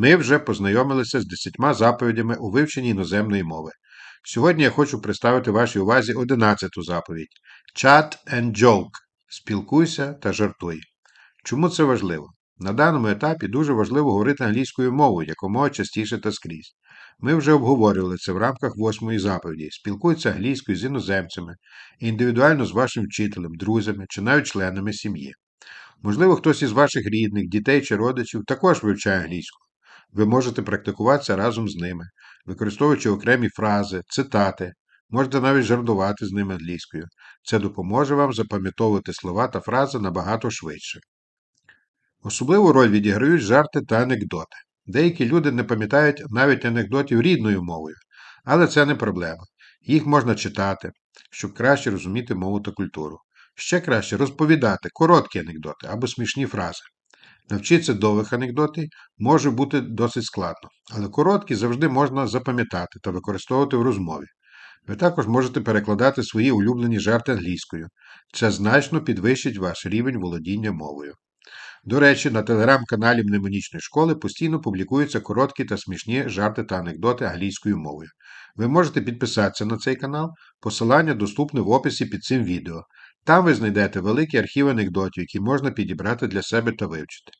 Ми вже познайомилися з десятьма заповідями у вивченні іноземної мови. Сьогодні я хочу представити вашій увазі одинадцяту заповідь Chat and joke. Спілкуйся та жартуй. Чому це важливо? На даному етапі дуже важливо говорити англійською мовою якомога частіше та скрізь. Ми вже обговорювали це в рамках восьмої заповіді. Спілкуйтеся англійською з іноземцями, індивідуально з вашим вчителем, друзями чи навіть членами сім'ї. Можливо, хтось із ваших рідних, дітей чи родичів також вивчає англійську. Ви можете практикуватися разом з ними, використовуючи окремі фрази, цитати, можете навіть жартувати з ними англійською. Це допоможе вам запам'ятовувати слова та фрази набагато швидше. Особливу роль відіграють жарти та анекдоти. Деякі люди не пам'ятають навіть анекдотів рідною мовою, але це не проблема. Їх можна читати, щоб краще розуміти мову та культуру. Ще краще розповідати короткі анекдоти або смішні фрази. Навчитися довгих анекдотів може бути досить складно, але короткі завжди можна запам'ятати та використовувати в розмові. Ви також можете перекладати свої улюблені жарти англійською. Це значно підвищить ваш рівень володіння мовою. До речі, на телеграм-каналі Мнемонічної школи постійно публікуються короткі та смішні жарти та анекдоти англійською мовою. Ви можете підписатися на цей канал, посилання доступне в описі під цим відео. Там ви знайдете великий архів анекдотів, які можна підібрати для себе та вивчити.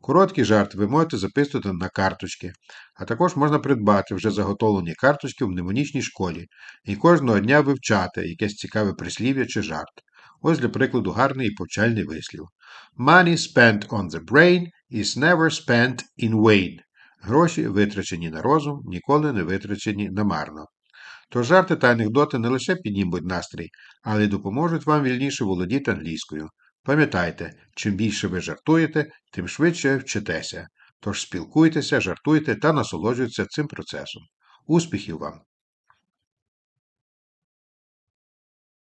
Короткі жарти ви можете записувати на карточки, а також можна придбати вже заготовлені карточки в мнемонічній школі і кожного дня вивчати якесь цікаве прислів'я чи жарт. Ось для прикладу гарний і повчальний вислів. Money spent on the brain is never spent in vain. Гроші, витрачені на розум, ніколи не витрачені намарно. Тож жарти та анекдоти не лише піднімуть настрій, але й допоможуть вам вільніше володіти англійською. Пам'ятайте, чим більше ви жартуєте, тим швидше вчитеся. Тож спілкуйтеся, жартуйте та насолоджуйтеся цим процесом. Успіхів вам!